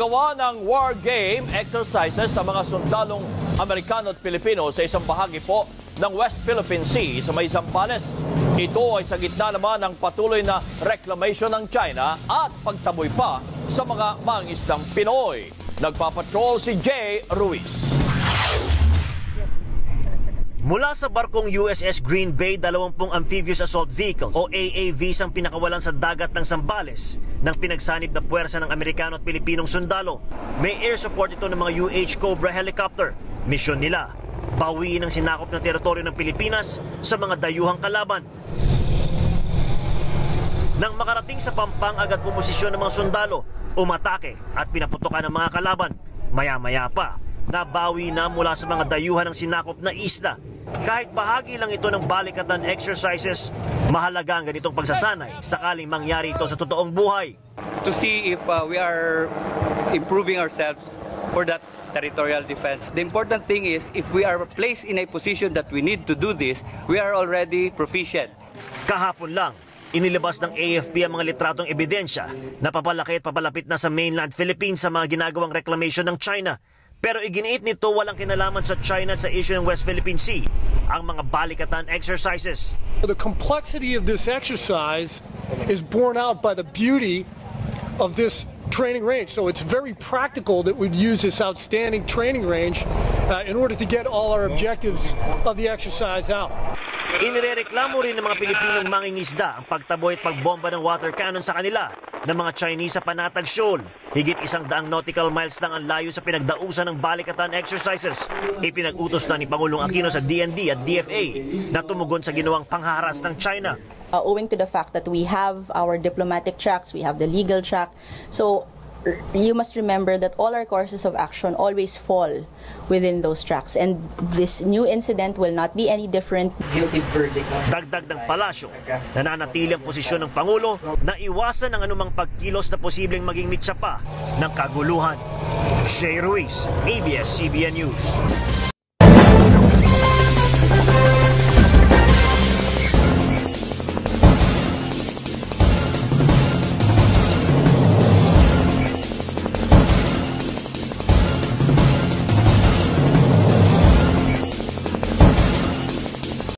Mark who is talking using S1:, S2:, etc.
S1: Nagsagawa ng war game exercises sa mga sundalong Amerikano at Pilipino sa isang bahagi po ng West Philippine Sea sa may Zambales. Ito ay sa gitna naman ng patuloy na reclamation ng China at pagtaboy pa sa mga mangisdang Pinoy. Nagpapatrol si Jay Ruiz.
S2: Mula sa barkong USS Green Bay, 20 amphibious assault vehicles o AAVs ang pinakawalan sa dagat ng Sambales ng pinagsanib na puwersa ng Amerikano at Pilipinong sundalo. May air support ito ng mga UH Cobra helicopter. Misyon nila, bawiin ang sinakop na teritoryo ng Pilipinas sa mga dayuhang kalaban. Nang makarating sa pampang agad pumosisyon ng mga sundalo, umatake at pinaputokan ng mga kalaban. Maya-maya pa, nabawi na mula sa mga dayuhan ng sinakop na isla. Kahit bahagi lang ito ng balikatan exercises, mahalaga ang ganitong pagsasanay sakaling mangyari ito sa totoong buhay.
S3: to see if uh, we are improving ourselves for that territorial defense. The important thing is if we are placed in a position that we need to do this, we are already proficient.
S2: Kahapon lang, inilabas ng AFP ang mga litratong ebidensya na papalaki at papalapit na sa mainland Philippines sa mga ginagawang reclamation ng China. Pero iginiit nito walang kinalaman sa China at sa issue ng West Philippine Sea ang mga balikatan exercises.
S4: The complexity of this exercise is borne out by the beauty of this training range. So it's very practical that we'd use this outstanding training range uh, in order to get all our objectives of the exercise out.
S2: Inirereklamo rin ng mga Pilipinong mangingisda ang pagtaboy at pagbomba ng water cannon sa kanila ng mga Chinese sa Panatag Shoal. Higit isang daang nautical miles lang ang layo sa pinagdausan ng balikatan exercises. Ipinag-utos na ni Pangulong Aquino sa DND at DFA na tumugon sa ginawang pangharas ng China.
S5: uh, owing to the fact that we have our diplomatic tracks, we have the legal track. So you must remember that all our courses of action always fall within those tracks. And this new incident will not be any different.
S2: Dagdag ng palasyo, nananatili ang posisyon ng Pangulo na iwasan ang anumang pagkilos na posibleng maging mitsa pa ng kaguluhan. Shay Ruiz, ABS-CBN News.